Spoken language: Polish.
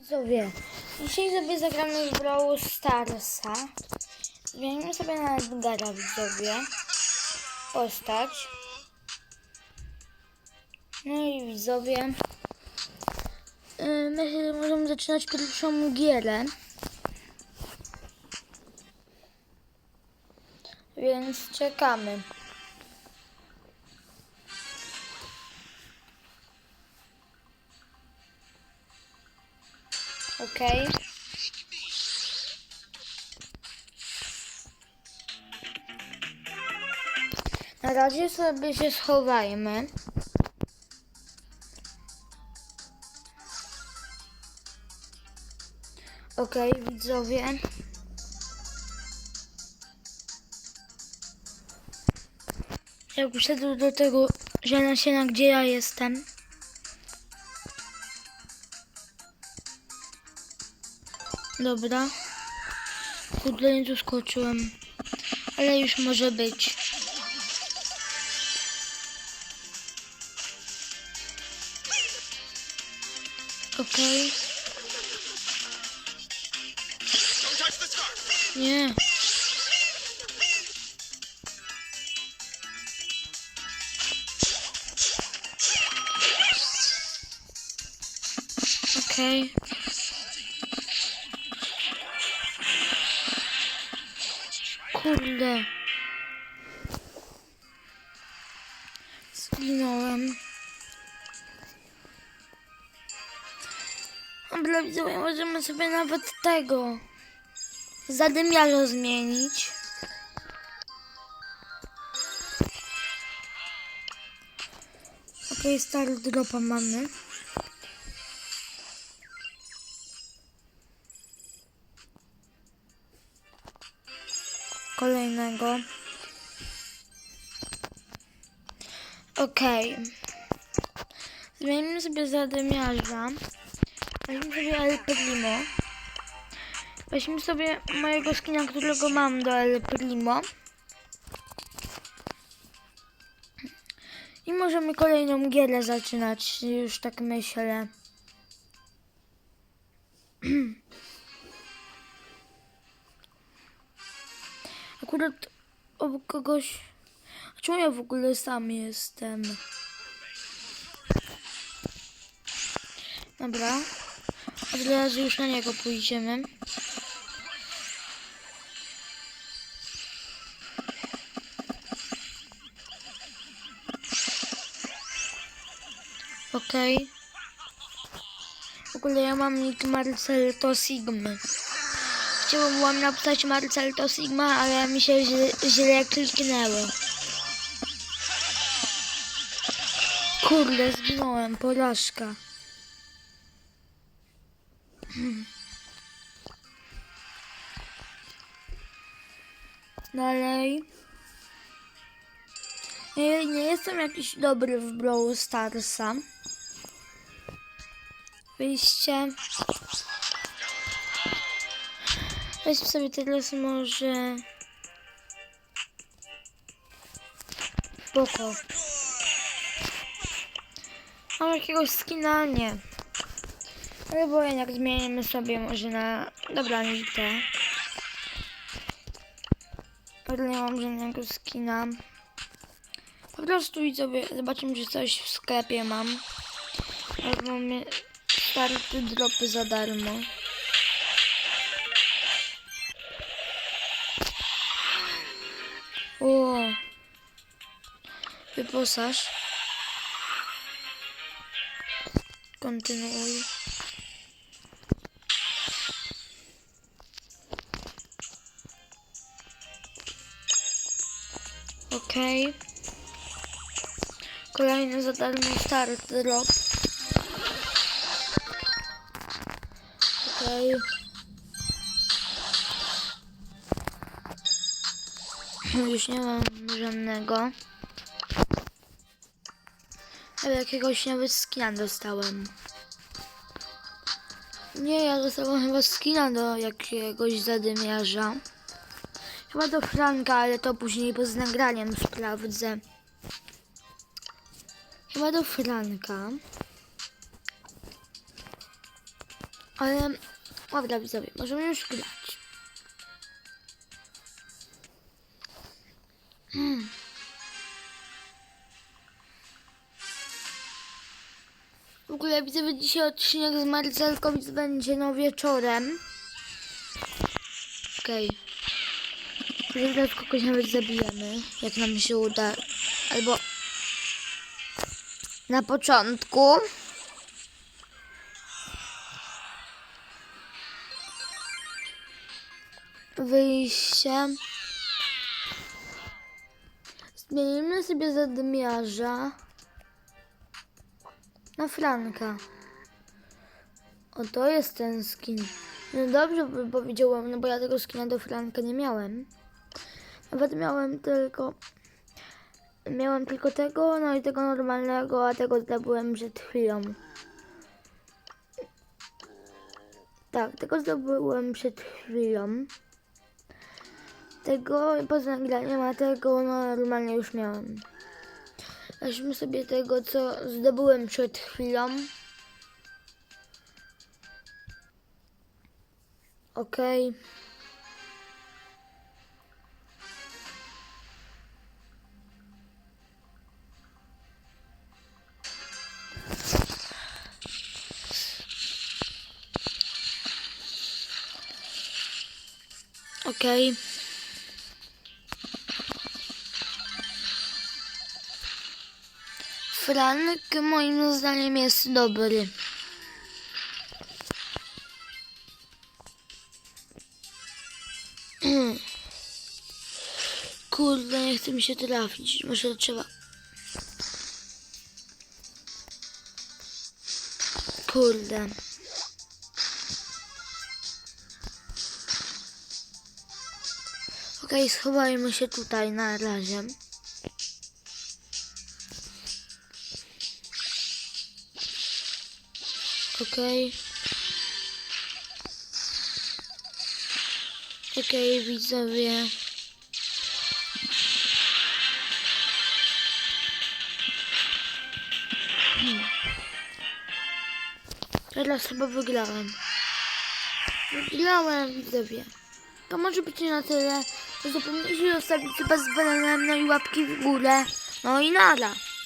Widzowie, dzisiaj sobie zagramy w Brawl Starsa. Zmienimy sobie na Edgara, widzowie. Postać. No i widzowie. Myślę, że możemy zaczynać pierwszą gierę. Więc czekamy. Okej. Na razie sobie się schowajmy. Okej, widzowie. Jak wszedł do tego zielonsiena, gdzie ja jestem. Dobra. Kurde, nie doskoczyłem. Ale już może być. Okej. Scarf. Nie. Okej. Kurde. Zginąłem. Dobra, widzowie, możemy sobie nawet tego zadymiarza zmienić. Okej, stary dropa mamy. Okej. Zmienimy sobie zadymiarza. Weźmy sobie El Primo. Weźmy sobie mojego skina, którego mam do El Primo. I możemy kolejną gierę zaczynać, już tak myślę. Akurat obok kogoś... Czemu ja w ogóle sam jestem? Dobra. Od razu już na niego pójdziemy. Okej. W ogóle ja mam nick Marcel to Sigmy. Chciałam napisać Marcel to Sigma, ale mi się źle, źle kliknęło. Kurde, zginąłem, porażka. Dalej. Nie, nie jestem jakiś dobry w Brawl Starsa. Wyjście. Weźmy sobie teraz może... Spoko. Mam jakiegoś skina? Nie. Ale bo jednak zmienimy sobie może na... Dobra, nie te. Ale nie mam żadnego skina. Po prostu i sobie zobaczymy, czy coś w sklepie mam. Albo mamy starty dropy za darmo. O! Wyposaż. Kontynuuj. Okej. Kolejny za darmo start drop. Okej. Już nie mam żadnego. Ale jakiegoś nawet skina dostałem. Nie, ja dostałem chyba skina do jakiegoś zadymiarza. Chyba do Franka, ale to później poza nagraniem sprawdzę. Chyba do Franka. Ale, dobra widzowie, możemy już grać. Hmm. W ogóle widzowie, dzisiaj odcinek z Marcelkowic będzie no wieczorem. Okej. Okay. Teraz kogoś nawet zabijemy, jak nam się uda. Albo na początku. Wyjście. Zmienimy sobie zadmiarza na Franka. O, to jest ten skin. No dobrze powiedziałam, no bo ja tego skina do Franka nie miałem. Nawet miałem tylko... Miałem tylko tego, no i tego normalnego, a tego zdobyłem przed chwilą. Tak, tego zdobyłem przed chwilą. Tego poza nagraniem, a tego no, normalnie już miałem. Weźmy sobie tego, co zdobyłem przed chwilą. Okej. Okej. Franek moim zdaniem jest dobry. Kurde, nie chce mi się trafić. Może trzeba. Kurde. Okej, schowajmy się tutaj na razie. Okej. Okej, widzowie. Hmm. Teraz chyba wygrałem. Wygrałem, widzowie. To może być na tyle. Nie zapomnijcie zostawić chyba z bananem, no i łapki w górę. No i nara.